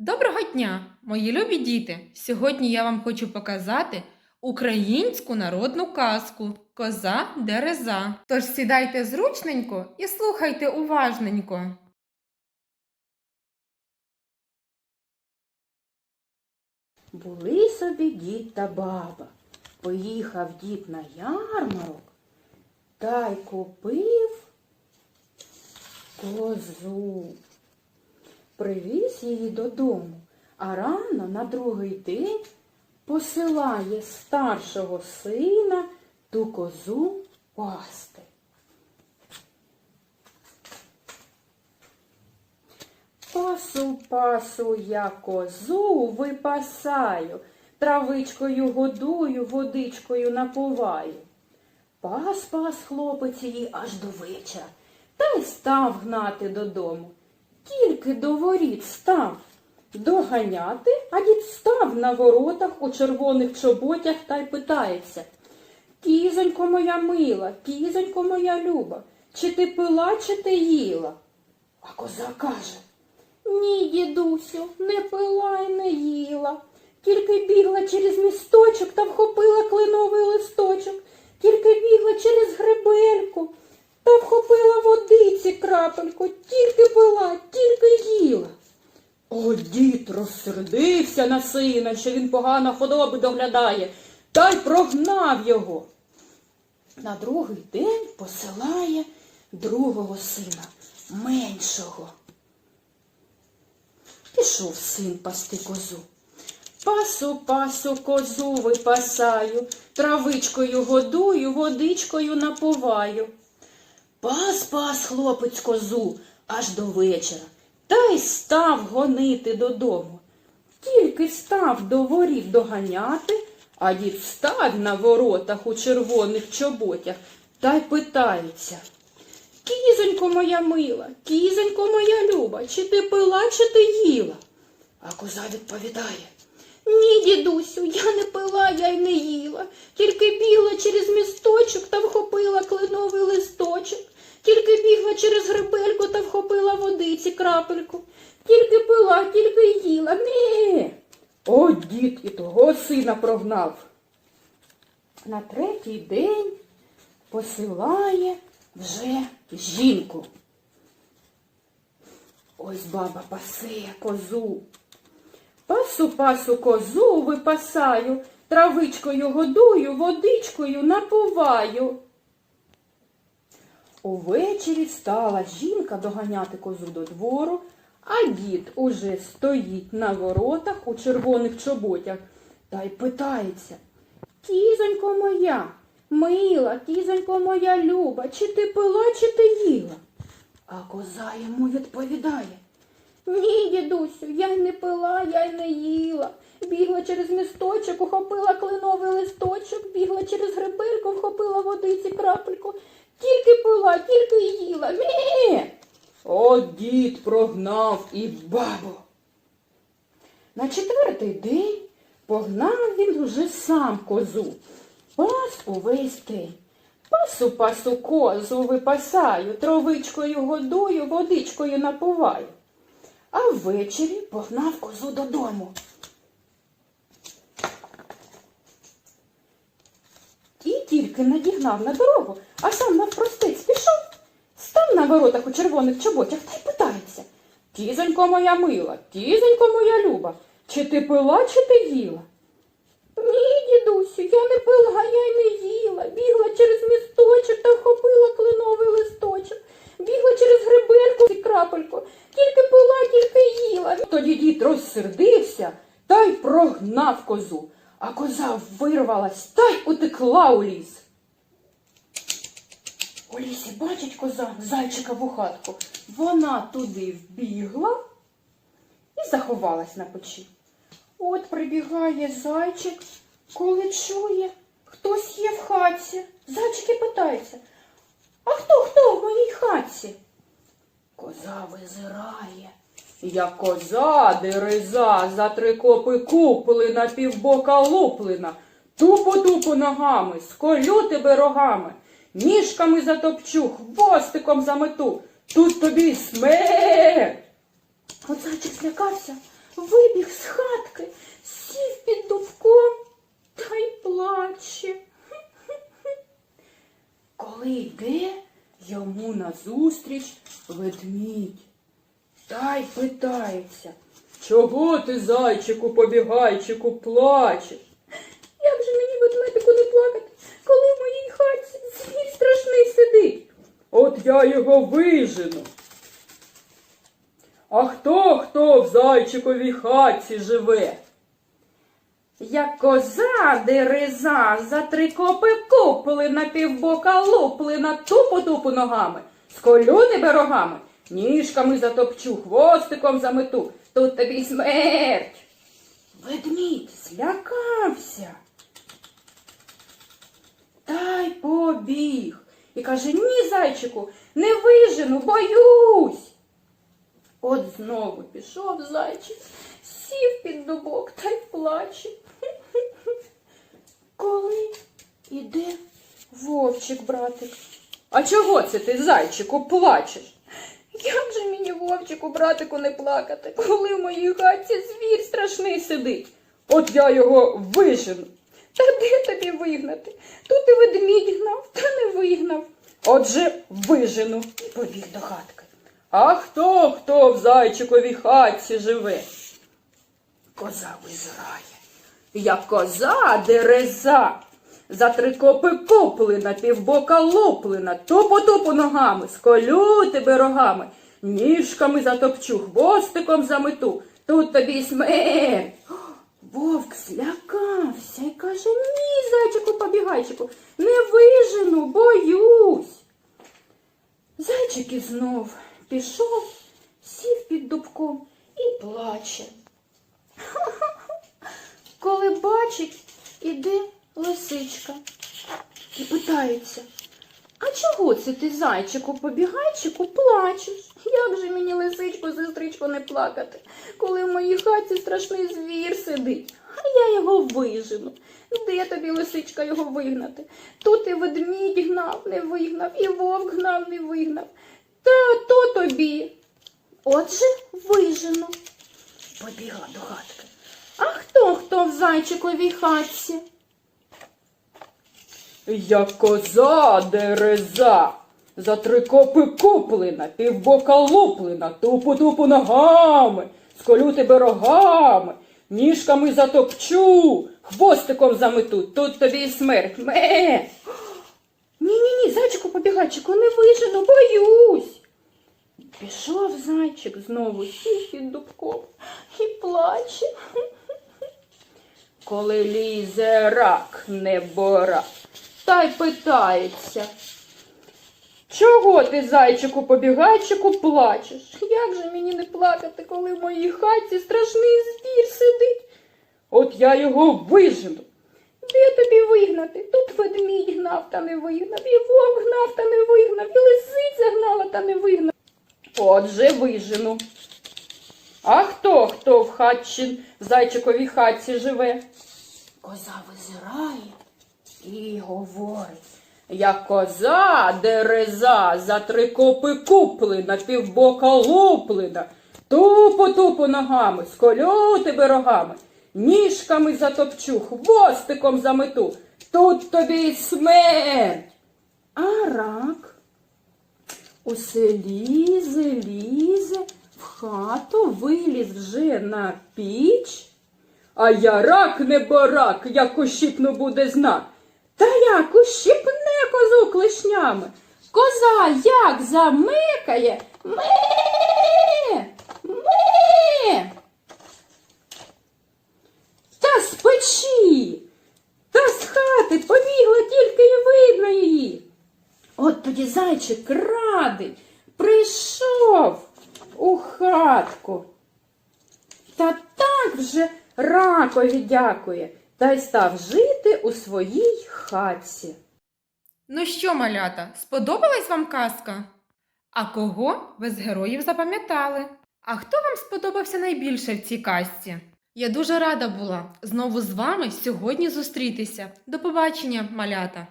Доброго дня, мої любі діти! Сьогодні я вам хочу показати українську народну казку Коза Дереза. Тож сідайте зручненько і слухайте уважненько. Були собі дід та баба. Поїхав дід на ярмарок та й купив козу. Привіз її додому, а рано на другий день посилає старшого сина ту козу пасти. Пасу, пасу я козу випасаю, травичкою годую, водичкою напуваю. Пас пас хлопець її аж до вечора, та й став гнати додому. Тільки до воріт став доганяти, а дід став на воротах у червоних чоботях та й питається. Кізонько моя мила, кізонько моя люба, чи ти пила, чи ти їла? А коза каже. Ні, дідусю, не пила й не їла. Тільки бігла через місточок та вхопила кленовий листочок, тільки бігла через гребельку та вхопила водиці крапельку, тільки пила, тільки їла. О, дід розсердився на сина, що він погано худоби доглядає, та й прогнав його. На другий день посилає другого сина, меншого. Пішов син пасти козу. Пасу, пасу, козу випасаю, травичкою годую, водичкою напуваю. Пас, пас, хлопець козу, аж до вечора, та й став гонити додому. Тільки став до воріт доганяти, а дід став на воротах у червоних чоботях та й питається. Кізонько моя мила, кізонько моя люба, чи ти пила, чи ти їла? А коза відповідає. Ні, дідусю, я не пила, я й не їла. Тільки бігла через місточок та вхопила кленовий листочок. Тільки бігла через гребельку та вхопила водиці крапельку. Тільки пила, тільки їла. Ні. О, дід і того сина прогнав. На третій день посилає вже жінку. Ось баба пасе козу. Пасу пасу козу випасаю, травичкою годую, водичкою напуваю. Увечері стала жінка доганяти козу до двору, а дід уже стоїть на воротах у червоних чоботях та й питається. Кізонько моя, мила, кізонько моя люба, чи ти пила, чи ти їла? А коза йому відповідає. Ні, дідусю, я й не пила, я й не їла. Бігла через місточок, ухопила кленовий листочок, бігла через грибельку, вхопила водиці крапельку. Тільки пила, тільки їла. Мі. О, дід прогнав і бабу. На четвертий день погнав він уже сам козу. Пас увесь. Пасу пасу козу випасаю, травичкою годую, водичкою напуваю. А ввечері погнав козу додому. І тільки надігнав на дорогу, а сам навпростець пішов, став на воротах у червоних чоботях та й питається. Кізонько моя мила, кізонько моя люба, чи ти пила, чи ти їла? Ні, дідусю, я не пила, я й не їла. Бігла через місточок та вхопила кленовий листочок. Бігла через грибельку і крапельку. Тільки пила, тільки їла. Тоді дід розсердився та й прогнав козу. А коза вирвалась та й утекла у ліс. У лісі бачить коза зайчика в хатку. Вона туди вбігла і заховалась на печі. От прибігає зайчик, коли чує, хтось є в хатці. Зайчик і питається, а хто хто в моїй хатці? Коза визирає. Я коза дереза, за три копи куплена, півбока луплена, тупо-тупо ногами, сколю тебе рогами, ніжками затопчу, хвостиком замету, тут тобі й смерть. От зайчик злякався, вибіг з хатки, сів під дубком та й плаче. Коли йде йому назустріч ведмідь, та й питається, чого ти, зайчику, побігайчику, плачеш? Як же мені ведмедику не плакати, коли в моїй хатці звір страшний сидить? От я його вижену. А хто хто в зайчиковій хатці живе? Як коза дереза, за три копи купли, на півбока лупли, на тупу тупу ногами, сколю тебе рогами, ніжками затопчу, хвостиком замету, тут тобі смерть. Ведмідь злякався. Та й побіг. І каже, ні, зайчику, не вижену, боюсь. От знову пішов зайчик, сів під дубок та й плаче. Коли іде вовчик, братик. А чого це ти, зайчику, плачеш? Як же мені, вовчику, братику, не плакати, коли в моїй хаті звір страшний сидить? От я його вижену. Та де тобі вигнати? Тут і ведмідь гнав, та не вигнав. Отже, вижену і побіг до хатки. А хто хто в зайчиковій хатці живе? Коза визирає. Як коза дереза. За три копи куплена, півбока луплена, тупо тупо ногами, сколю тебе рогами, ніжками затопчу, хвостиком замету, тут тобі й смерть. Вовк злякався і каже, ні, зайчику побігайчику, не вижену, боюсь. Зайчик і знов пішов, сів під дубком і плаче. Коли бачить, іде лисичка і питається, а чого це ти, зайчику, побігайчику, плачеш? Як же мені, лисичко, сестричко, не плакати, коли в моїй хаті страшний звір сидить, а я його вижену. Де тобі, лисичка, його вигнати? Тут і ведмідь гнав, не вигнав, і вовк гнав, не вигнав. Та то тобі. Отже, вижену. Побігла до хатки. А хто хто в зайчиковій хатці? Як коза дереза, за три копи куплена, півбока луплена, тупу-тупу ногами, сколю тебе рогами, ніжками затопчу, хвостиком замету, тут тобі і смерть. Ме. Ні-ні-ні, зайчику побігайчику, не вижену, боюсь. Пішов зайчик знову сів під дубком і плаче. Коли лізе рак не бора, та й питається. Чого ти, зайчику, побігайчику, плачеш? Як же мені не плакати, коли в моїй хаті страшний звір сидить? От я його вижену. Де тобі вигнати? Тут ведмідь гнав та не вигнав, і вовк гнав та не вигнав, і лисиця гнала та не вигнав. Отже, вижену. А хто хто в хатці, в зайчиковій хатці живе? Коза визирає і говорить. Як коза дереза, за три копи куплена, півбока луплена, тупо тупо ногами, сколю тебе рогами, ніжками затопчу, хвостиком замету, тут тобі й смерть. А рак усе лізе, лізе, в хату виліз вже на піч. А я рак не борак, як ущипну буде знак. Та як ущипне козу клешнями. Коза як замикає. Ме. Ме. Та з печі. Та з хати побігла тільки й видно її. От тоді зайчик радий прийшов у хатку. Та так вже ракові дякує, та й став жити у своїй хатці. Ну що, малята, сподобалась вам казка? А кого ви з героїв запам'ятали? А хто вам сподобався найбільше в цій казці? Я дуже рада була знову з вами сьогодні зустрітися. До побачення, малята!